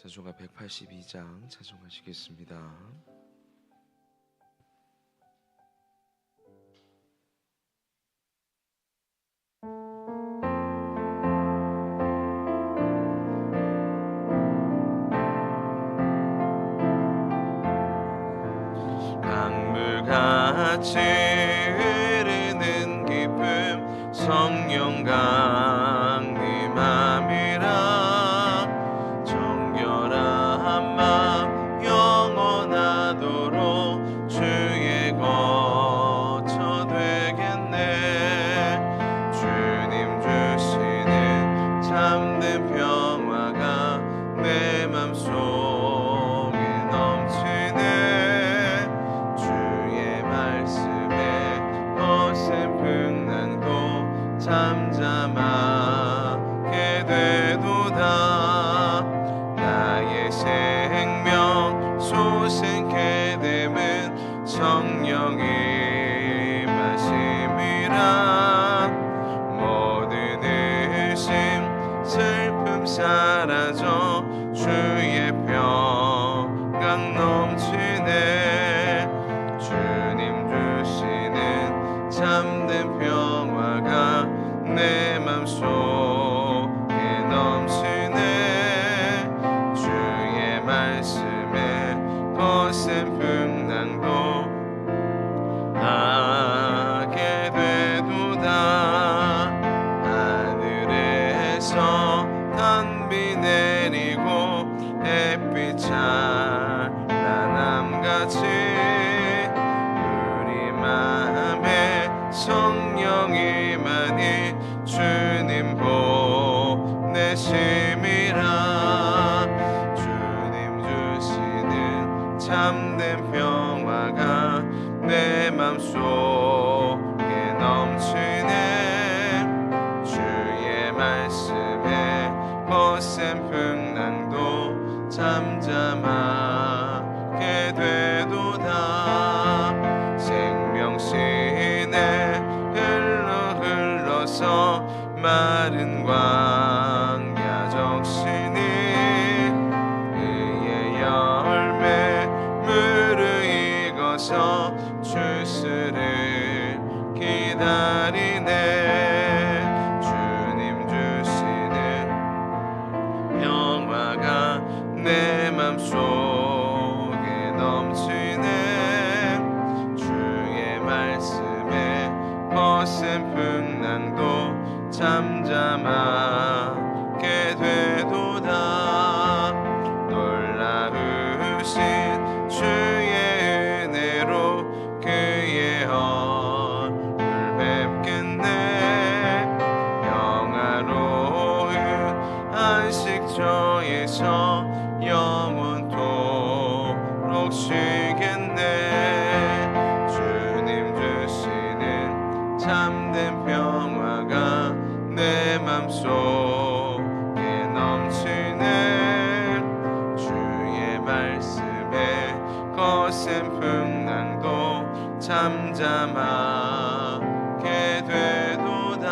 찬송가 182장 찬송하시겠습니다. 강물같이 흐르는 기쁨 성령 강림함 많이 주 잠잠하게 되도다. 놀라우신 주의 은혜로 그의 얼굴 뵙겠네. 영화로운 안식처에서 영원토록 쉬겠네. 주님 주시는 참된 평화가 내 맘속에 넘치네 주의 말씀에 거센 풍랑도 잠잠하게 되도다.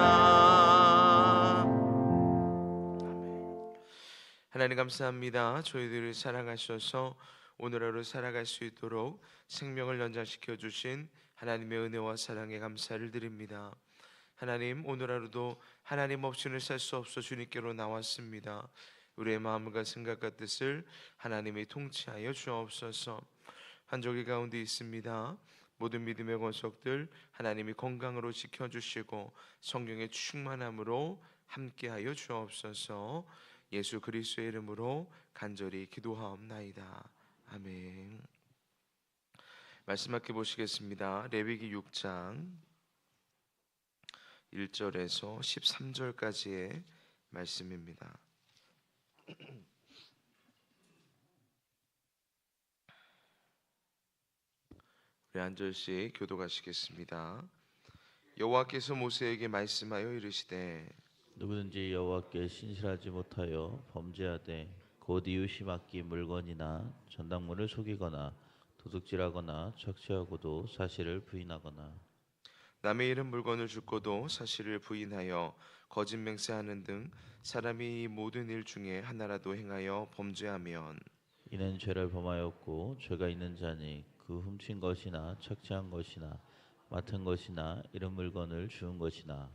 하나님 감사합니다. 저희들을 사랑하셔서 오늘 하루 살아갈 수 있도록 생명을 연장시켜 주신 하나님의 은혜와 사랑에 감사를 드립니다. 하나님 오늘 하루도 하나님 없이는 살 수 없어 주님께로 나왔습니다. 우리의 마음과 생각과 뜻을 하나님이 통치하여 주옵소서. 한조기 가운데 있습니다. 모든 믿음의 권속들 하나님이 건강으로 지켜주시고 성경의 충만함으로 함께하여 주옵소서. 예수 그리스도의 이름으로 간절히 기도하옵나이다. 아멘. 말씀할게 보시겠습니다. 레위기 6장 1절에서 13절까지의 말씀입니다. 우리 한 절씩 교도가시겠습니다. 여호와께서 모세에게 말씀하여 이르시되 누구든지 여호와께 신실하지 못하여 범죄하되 곧 이웃이 맡긴 물건이나 전당물을 속이거나 도둑질하거나 착취하고도 사실을 부인하거나 남의 이름 물건을 죽고도 사실을 부인하여 거짓 맹세하는 등 사람이 이 모든 일 중에 하나라도 행하여 범죄하면 이는 죄를 범하였고 죄가 있는 자니 그 훔친 것이나 착취한 것이나 맡은 것이나 이런 물건을 주운 것이나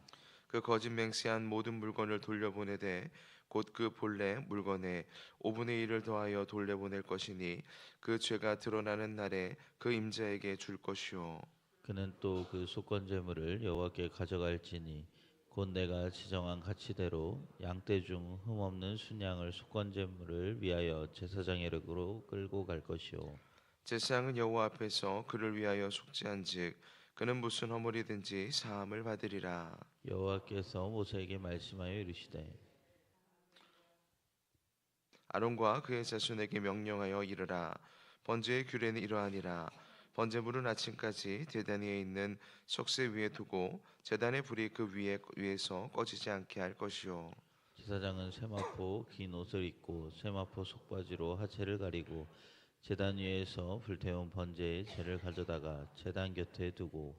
그 거짓 맹세한 모든 물건을 돌려보내되 곧 그 본래 물건에 5분의 1을 더하여 돌려보낼 것이니 그 죄가 드러나는 날에 그 임자에게 줄 것이요 그는 또 그 속건 제물을 여호와께 가져갈지니 곧 내가 지정한 가치대로 양떼 중 흠없는 순양을 속건 제물을 위하여 제사장에게로 끌고 갈 것이요. 제사장은 여호와 앞에서 그를 위하여 속죄한즉 그는 무슨 허물이든지 사함을 받으리라. 여호와께서 모세에게 말씀하여 이르시되 아론과 그의 자손에게 명령하여 이르라. 번제의 규례는 이러하니라 번제물은 아침까지 제단 위에 있는 속세 위에 두고 제단의 불이 그 위에 위에서 꺼지지 않게 할 것이요. 제사장은 세마포 긴 옷을 입고 세마포 속바지로 하체를 가리고 제단 위에서 불태운 번제의 재를 가져다가 제단 곁에 두고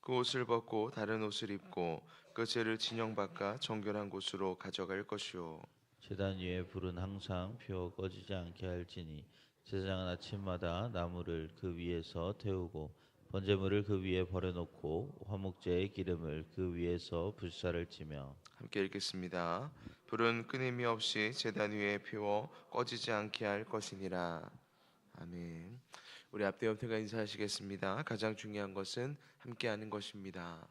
그 옷을 벗고 다른 옷을 입고 그 죄를 진영 바깥 정결한 곳으로 가져갈 것이요. 제단 위에 불은 항상 피워 꺼지지 않게 할지니 제사장은 아침마다 나무를 그 위에서 태우고 번제물을 그 위에 버려놓고 화목제의 기름을 그 위에서 불사를 치며 함께 읽겠습니다. 불은 끊임이 없이 제단 위에 피워 꺼지지 않게 할 것이니라. 아멘. 우리 앞에 옆에가 인사하시겠습니다. 가장 중요한 것은 함께하는 것입니다.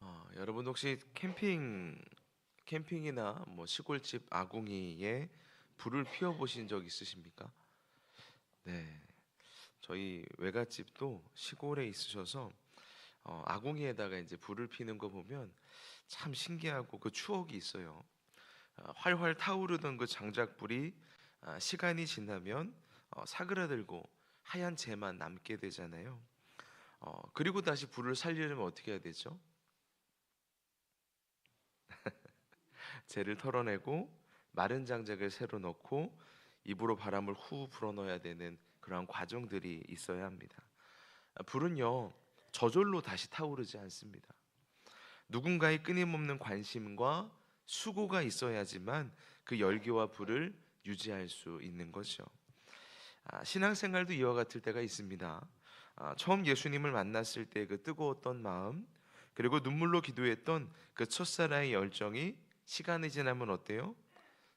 어, 여러분 혹시 캠핑 캠핑이나 뭐 시골집 아궁이에 불을 피워 보신 적 있으십니까? 네. 저희 외갓집도 시골에 있으셔서 어, 아궁이에다가 이제 불을 피는 거 보면 참 신기하고 그 추억이 있어요. 어, 활활 타오르던 그 장작불이 아, 시간이 지나면 어, 사그라들고 하얀 재만 남게 되잖아요. 어, 그리고 다시 불을 살리려면 어떻게 해야 되죠? 재를 털어내고 마른 장작을 새로 넣고 입으로 바람을 후 불어넣어야 되는 그러한 과정들이 있어야 합니다. 아, 불은요 저절로 다시 타오르지 않습니다. 누군가의 끊임없는 관심과 수고가 있어야지만 그 열기와 불을 유지할 수 있는 거죠. 아, 신앙생활도 이와 같을 때가 있습니다. 아, 처음 예수님을 만났을 때 그 뜨거웠던 마음, 그리고 눈물로 기도했던 그 첫사랑의 열정이 시간이 지나면 어때요?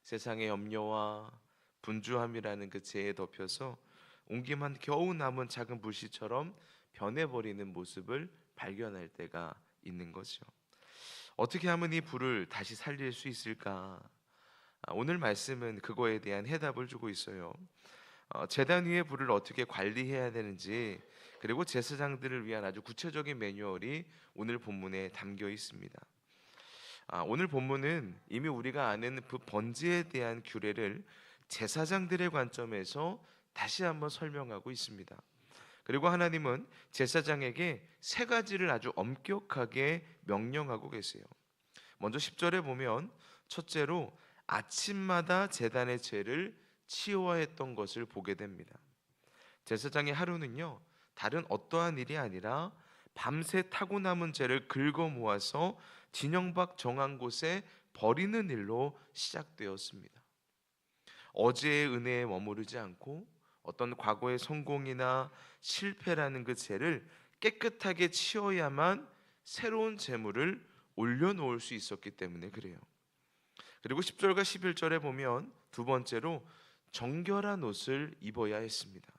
세상의 염려와 분주함이라는 그 재에 덮여서 온기만 겨우 남은 작은 불씨처럼 변해버리는 모습을 발견할 때가 있는 거죠. 어떻게 하면 이 불을 다시 살릴 수 있을까? 아, 오늘 말씀은 그거에 대한 해답을 주고 있어요. 어, 재단 위의 불을 어떻게 관리해야 되는지 그리고 제사장들을 위한 아주 구체적인 매뉴얼이 오늘 본문에 담겨 있습니다. 아, 오늘 본문은 이미 우리가 아는 그 번제에 대한 규례를 제사장들의 관점에서 다시 한번 설명하고 있습니다. 그리고 하나님은 제사장에게 세 가지를 아주 엄격하게 명령하고 계세요. 먼저 10절에 보면 첫째로 아침마다 제단의 죄를 치워했던 것을 보게 됩니다. 제사장의 하루는요 다른 어떠한 일이 아니라 밤새 타고 남은 죄를 긁어 모아서 진영 밖 정한 곳에 버리는 일로 시작되었습니다. 어제의 은혜에 머무르지 않고 어떤 과거의 성공이나 실패라는 그 죄를 깨끗하게 치워야만 새로운 재물을 올려놓을 수 있었기 때문에 그래요. 그리고 10절과 11절에 보면 두 번째로 정결한 옷을 입어야 했습니다.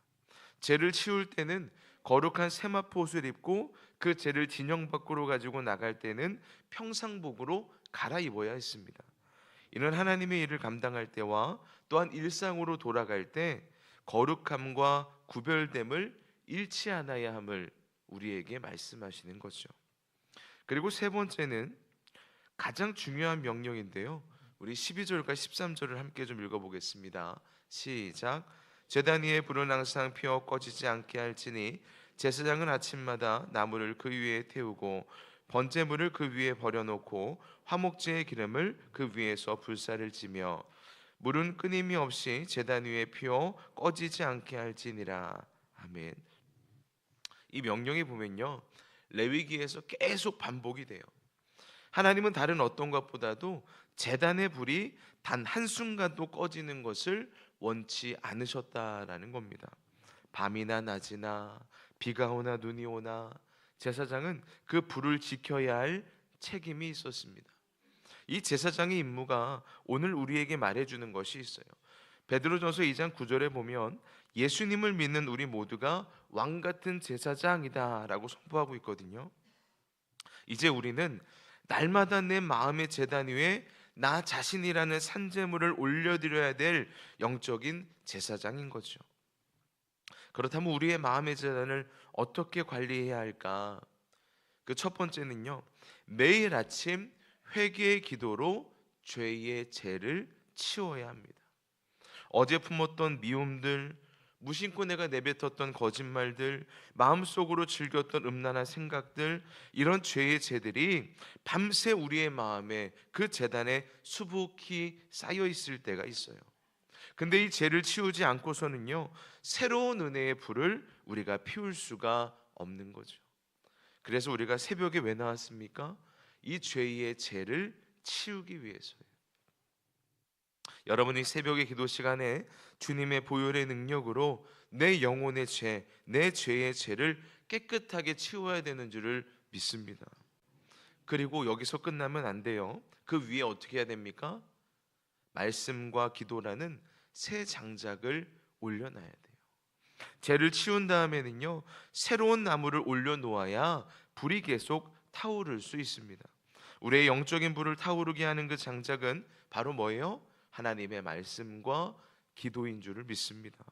죄를 치울 때는 거룩한 세마포 옷을 입고 그 죄를 진영 밖으로 가지고 나갈 때는 평상복으로 갈아입어야 했습니다. 이는 하나님의 일을 감당할 때와 또한 일상으로 돌아갈 때 거룩함과 구별됨을 잃지 않아야 함을 우리에게 말씀하시는 거죠. 그리고 세 번째는 가장 중요한 명령인데요. 우리 12절과 13절을 함께 좀 읽어보겠습니다. 시작. 제단 위에 불은 항상 피어 꺼지지 않게 할지니 제사장은 아침마다 나무를 그 위에 태우고 번제물을 그 위에 버려놓고 화목제의 기름을 그 위에서 불사를 지며 물은 끊임이 없이 제단 위에 피어 꺼지지 않게 할지니라. 아멘. 이 명령에 보면요. 레위기에서 계속 반복이 돼요. 하나님은 다른 어떤 것보다도 제단의 불이 단 한순간도 꺼지는 것을 원치 않으셨다라는 겁니다. 밤이나 낮이나 비가 오나 눈이 오나 제사장은 그 불을 지켜야 할 책임이 있었습니다. 이 제사장의 임무가 오늘 우리에게 말해주는 것이 있어요. 베드로전서 2장 9절에 보면 예수님을 믿는 우리 모두가 왕 같은 제사장이다라고 선포하고 있거든요. 이제 우리는 날마다 내 마음의 제단 위에 나 자신이라는 산제물을 올려드려야 될 영적인 제사장인 거죠. 그렇다면 우리의 마음의 제단을 어떻게 관리해야 할까? 그 첫 번째는요. 매일 아침 회개의 기도로 죄의 죄를 치워야 합니다. 어제 품었던 미움들, 무심코 내가 내뱉었던 거짓말들, 마음속으로 즐겼던 음란한 생각들, 이런 죄의 죄들이 밤새 우리의 마음에 그 재단에 수북히 쌓여 있을 때가 있어요. 근데 이 죄를 치우지 않고서는요, 새로운 은혜의 불을 우리가 피울 수가 없는 거죠. 그래서 우리가 새벽에 왜 나왔습니까? 이 죄의 죄를 치우기 위해서요. 여러분이 새벽의 기도 시간에 주님의 보혈의 능력으로 내 영혼의 죄, 내 죄의 죄를 깨끗하게 치워야 되는 줄을 믿습니다. 그리고 여기서 끝나면 안 돼요. 그 위에 어떻게 해야 됩니까? 말씀과 기도라는 새 장작을 올려놔야 돼요. 죄를 치운 다음에는요, 새로운 나무를 올려놓아야 불이 계속 타오를 수 있습니다. 우리의 영적인 불을 타오르게 하는 그 장작은 바로 뭐예요? 하나님의 말씀과 기도인 줄을 믿습니다.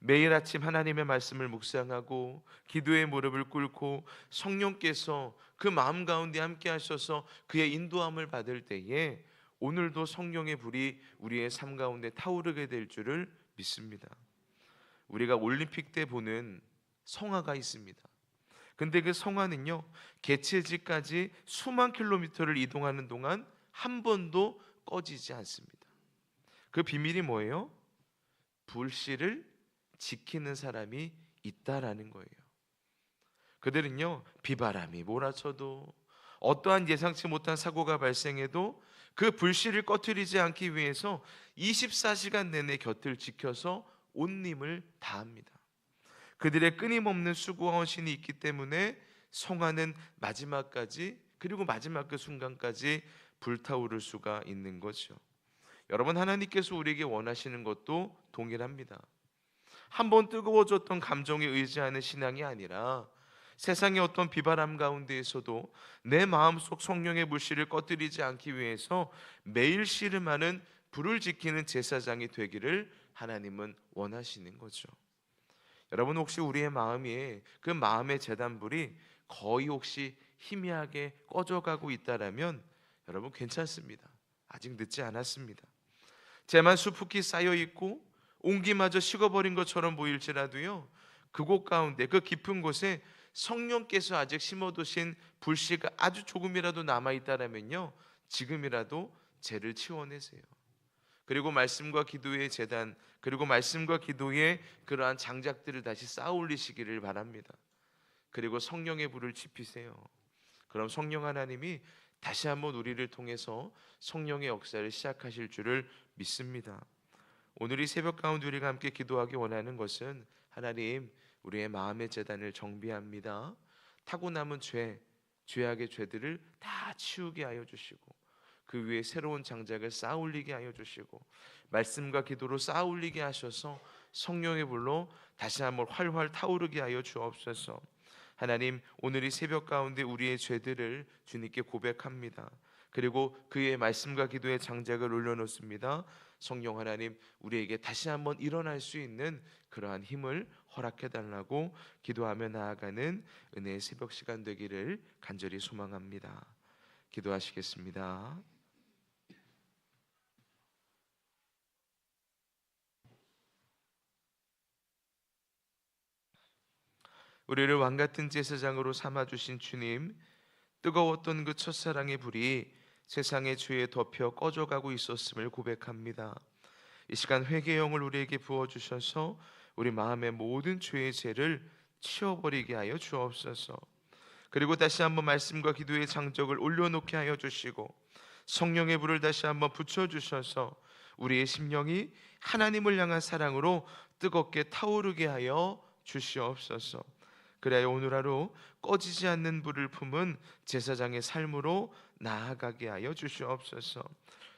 매일 아침 하나님의 말씀을 묵상하고 기도의 무릎을 꿇고 성령께서 그 마음 가운데 함께 하셔서 그의 인도함을 받을 때에 오늘도 성령의 불이 우리의 삶 가운데 타오르게 될 줄을 믿습니다. 우리가 올림픽 때 보는 성화가 있습니다. 근데 그 성화는요, 개최지까지 수만 킬로미터를 이동하는 동안 한 번도 꺼지지 않습니다. 그 비밀이 뭐예요? 불씨를 지키는 사람이 있다라는 거예요. 그들은요, 비바람이 몰아쳐도 어떠한 예상치 못한 사고가 발생해도 그 불씨를 꺼트리지 않기 위해서 24시간 내내 곁을 지켜서 온 힘을 다합니다. 그들의 끊임없는 수고와 헌신이 있기 때문에 성화는 마지막까지 그리고 마지막 그 순간까지 불타오를 수가 있는 거죠. 여러분 하나님께서 우리에게 원하시는 것도 동일합니다. 한 번 뜨거워졌던 감정에 의지하는 신앙이 아니라 세상의 어떤 비바람 가운데에서도 내 마음속 성령의 물씨를 꺼뜨리지 않기 위해서 매일 씨름하는 불을 지키는 제사장이 되기를 하나님은 원하시는 거죠. 여러분 혹시 우리의 마음이 그 마음의 재단불이 거의 혹시 희미하게 꺼져가고 있다라면 여러분 괜찮습니다. 아직 늦지 않았습니다. 재만 수북히 쌓여 있고 온기마저 식어버린 것처럼 보일지라도요. 그곳 가운데 그 깊은 곳에 성령께서 아직 심어두신 불씨가 아주 조금이라도 남아 있다라면요. 지금이라도 죄를 치워내세요. 그리고 말씀과 기도의 재단 그리고 말씀과 기도의 그러한 장작들을 다시 쌓아 올리시기를 바랍니다. 그리고 성령의 불을 지피세요. 그럼 성령 하나님이 다시 한번 우리를 통해서 성령의 역사를 시작하실 줄을 믿습니다. 오늘 이 새벽 가운데 우리가 함께 기도하기 원하는 것은 하나님 우리의 마음의 재단을 정비합니다. 타고 남은 죄, 죄악의 죄들을 다 치우게 하여 주시고 그 위에 새로운 장작을 쌓아 올리게 하여 주시고 말씀과 기도로 쌓아 올리게 하셔서 성령의 불로 다시 한번 활활 타오르게 하여 주옵소서. 하나님 오늘 이 새벽 가운데 우리의 죄들을 주님께 고백합니다. 그리고 그의 말씀과 기도의 장작을 올려놓습니다. 성령 하나님 우리에게 다시 한번 일어날 수 있는 그러한 힘을 허락해 달라고 기도하며 나아가는 은혜의 새벽 시간 되기를 간절히 소망합니다. 기도하시겠습니다. 우리를 왕 같은 제사장으로 삼아 주신 주님 뜨거웠던 그 첫사랑의 불이 세상의 죄에 덮여 꺼져가고 있었음을 고백합니다. 이 시간 회개의 영을 우리에게 부어 주셔서 우리 마음의 모든 죄의 죄를 치워버리게 하여 주옵소서. 그리고 다시 한번 말씀과 기도의 장적을 올려놓게 하여 주시고 성령의 불을 다시 한번 붙여 주셔서 우리의 심령이 하나님을 향한 사랑으로 뜨겁게 타오르게 하여 주시옵소서. 그래야 오늘 하루 꺼지지 않는 불을 품은 제사장의 삶으로 나아가게 하여 주시옵소서.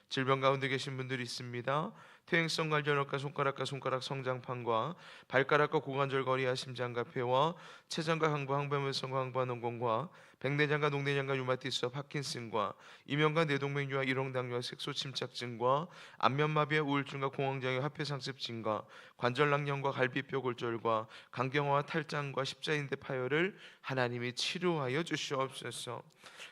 질병 가운데 계신 분들이 있습니다. 퇴행성 관절염과 손가락과 손가락 성장판과 발가락과 고관절 거리와 심장과 폐와 췌장과 항부 항변물성과 항부와 농공과 백내장과 농내장과 유마티스와 파킨슨과 이명과 뇌동맥류와 일홍당뇨와 색소 침착증과 안면마비와 우울증과 공황장애 화폐상습증과 관절낭염과 갈비뼈 골절과 간경화와 탈장과 십자인대 파열을 하나님이 치료하여 주시옵소서.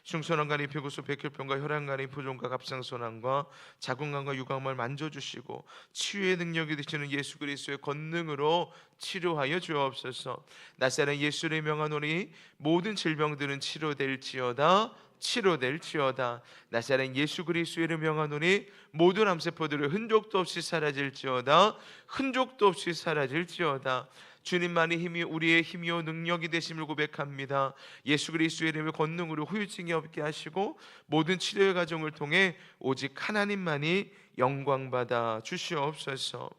흉소난간이 표구수 백혈병과 혈압간이 부종과 갑상선암과 자궁간과 유방을 만져주시고 치유의 능력이 되시는 예수 그리스도의 권능으로 치료하여 주옵소서. 나사렛 예수의 명하노니 모든 질병들은 치료될지어다. 치료될지어다. 나사렛 예수 그리스도의 명하노니 모든 암세포들은 흔적도 없이 사라질지어다. 흔적도 없이 사라질지어다. 주님만이 힘이 우리의 힘이요 능력이 되심을 고백합니다. 예수 그리스도의 이름의 권능으로 후유증이 없게 하시고 모든 치료의 과정을 통해 오직 하나님만이 영광 받아 주시옵소서.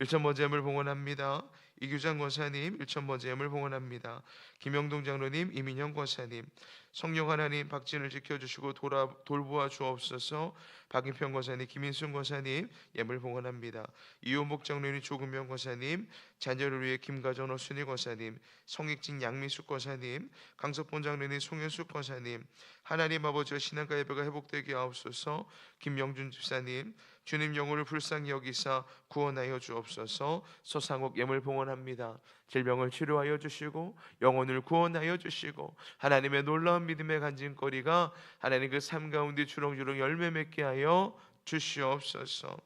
일천번제물 봉헌합니다. 이규장 권사님 일천번제물 봉헌합니다. 김영동 장로님 이민영 권사님. 성령 하나님 박진을 지켜주시고 돌아, 돌보아 주옵소서. 박인평 권사님 김인순 권사님 예물 봉헌합니다. 이호목 장로님 조금명 권사님. 자녀를 위해 김가전 어순희 권사님. 성익진 양미숙 권사님. 강석본 장로님 송현숙 권사님. 하나님 아버지와 신앙과 예배가 회복되게 하옵소서. 김영준 집사님 주님 영혼을 불쌍히 여기사 구원하여 주옵소서 서상옥 예물 봉헌합니다. 질병을 치료하여 주시고 영혼을 구원하여 주시고 하나님의 놀라운 믿음의 간증거리가 하나님 그 삶 가운데 주렁주렁 열매 맺게 하여 주시옵소서.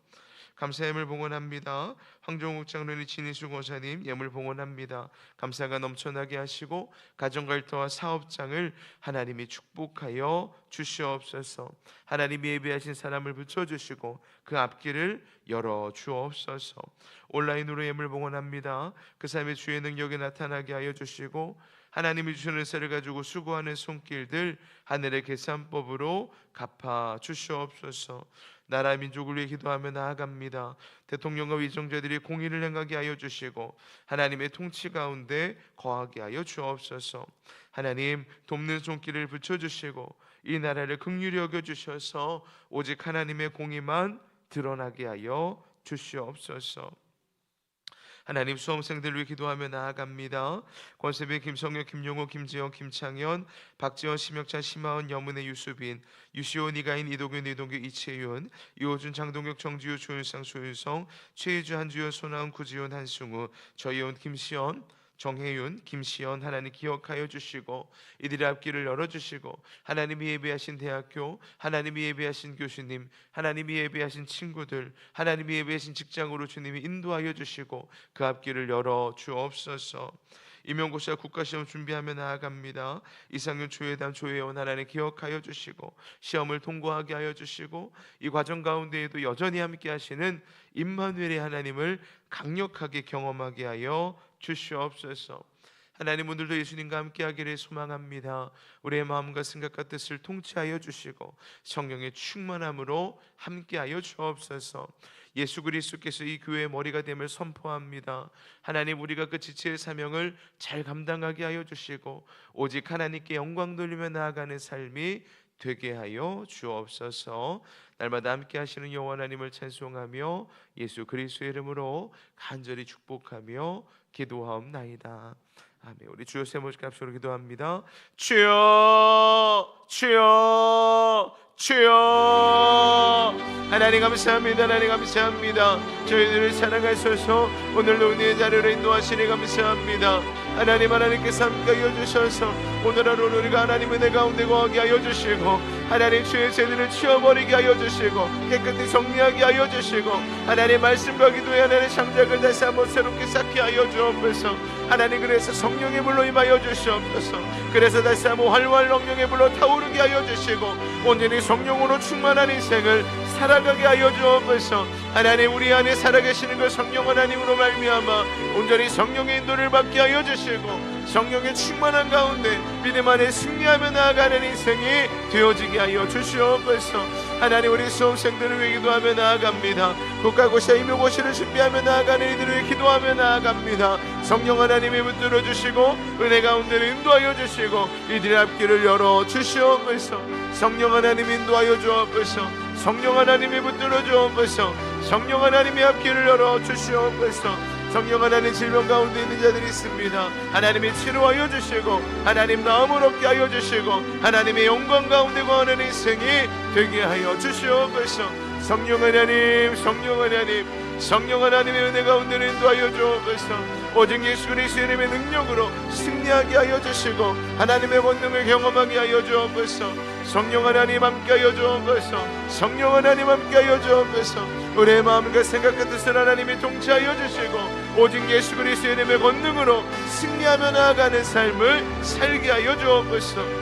감사 예물 봉헌합니다. 황종욱 장로님 진희수 권사님 예물 봉헌합니다. 감사가 넘쳐나게 하시고 가정 갈등와 사업장을 하나님이 축복하여 주시옵소서. 하나님이 예비하신 사람을 붙여 주시고 그 앞길을 열어 주옵소서. 온라인으로 예물 봉헌합니다. 그 삶의 주의 능력이 나타나게 하여 주시고 하나님이 주시는 은혜를 가지고 수고하는 손길들 하늘의 계산법으로 갚아 주시옵소서. 나라 민족을 위해 기도하며 나아갑니다. 대통령과 위정자들이 공의를 행하게 하여 주시고 하나님의 통치 가운데 거하게 하여 주옵소서. 하나님 돕는 손길을 붙여 주시고 이 나라를 긍휼히 여겨 주셔서 오직 하나님의 공의만 드러나게 하여 주시옵소서. 하나님 수험생들 위해 기도하며 나아갑니다. 권세배 김성혁, 김용호, 김지영, 김창현, 박지원, 심혁찬, 심하은, 여문의 유수빈, 유시온, 이가인, 이도균, 이동규, 이채윤, 이호준, 장동혁, 정지우, 조윤상, 소윤성, 최희주, 한주연, 손아은, 구지훈, 한승우, 저희온, 김시연, 정혜윤, 김시연 하나님 기억하여 주시고 이들의 앞길을 열어 주시고 하나님이 예배하신 대학교, 하나님이 예배하신 교수님, 하나님이 예배하신 친구들, 하나님이 예배하신 직장으로 주님이 인도하여 주시고 그 앞길을 열어 주옵소서. 임용고사 국가시험 준비하며 나아갑니다. 이상윤 조회담 조회원 하나님 기억하여 주시고 시험을 통과하게 하여 주시고 이 과정 가운데에도 여전히 함께 하시는 임마누엘의 하나님을 강력하게 경험하게 하여 주시옵소서. 하나님 오늘도 예수님과 함께 하기를 소망합니다. 우리의 마음과 생각과 뜻을 통치하여 주시고 성령의 충만함으로 함께 하여 주옵소서. 예수 그리스도께서 이 교회의 머리가 됨을 선포합니다. 하나님 우리가 그 지체의 사명을 잘 감당하게 하여 주시고 오직 하나님께 영광 돌리며 나아가는 삶이 되게 하여 주옵소서. 날마다 함께 하시는 여호와 하나님을 찬송하며 예수 그리스도의 이름으로 간절히 축복하며 기도하옵나이다. 아멘. 우리 주여 세 모습 합수로 기도합니다. 주여, 주여, 주여. 하나님 감사합니다. 하나님 감사합니다. 저희들을 사랑하셔서 오늘도 은혜의 자리로 인도하시니 감사합니다. 하나님 하나님께서 함께 하여 주셔서 오늘 하루 우리가 하나님 은혜 가운데 거하게 하여 주시고 하나님 주의 죄들을 치워버리게 하여 주시고 깨끗이 정리하게 하여 주시고 하나님 말씀과 기도에 하나님의 창작을 다시 한번 새롭게 쌓게 하여 주옵소서 하나님 그래서 성령의 불로 임하여 주시옵소서. 그래서 다시 한번 활활 성령의 불로 타오르게 하여 주시고 온전히 성령으로 충만한 인생을 살아가게 하여 주옵소서. 하나님 우리 안에 살아계시는 그 성령 하나님으로 말미암아 온전히 성령의 인도를 받게 하여 주시고 성령의 충만한 가운데 믿음 안에 승리하며 나아가는 인생이 되어지게 하여 주시옵소서. 하나님 우리 수험생들을 위해 기도하며 나아갑니다. 국가고시와 임용고시를 준비하며 나아가는 이들을 위해 기도하며 나아갑니다. 성령 하나님이 붙들어 주시고 은혜 가운데를 인도하여 주시고 이들의 앞길을 열어 주시옵소서. 성령 하나님 인도하여 주옵소서. 성령 하나님이 붙들어 주옵소서. 성령 하나님의 앞길을 열어 주시옵소서 성령 하나님 질병 가운데 있는 자들이 있습니다. 하나님이 치료하여 주시고 하나님 마음을 얻게 하여 주시고 하나님의 영광 가운데 거하는 인생이 되게 하여 주시옵소서. 성령 하나님, 성령 하나님, 성령 하나님의 은혜 가운데 인도하여 주옵소서. 오직 예수 그리스도의 이름의 능력으로 승리하게 하여 주시고 하나님의 권능을 경험하게 하여 주옵소서. 성령 하나님 함께 하여 주옵소서. 성령 하나님 함께 하여 주옵소서. 우리의 마음과 생각과 뜻을 하나님이 통치하여 주시고 오직 예수 그리스도의 이름의 권능으로 승리하며 나아가는 삶을 살게 하여 주옵소서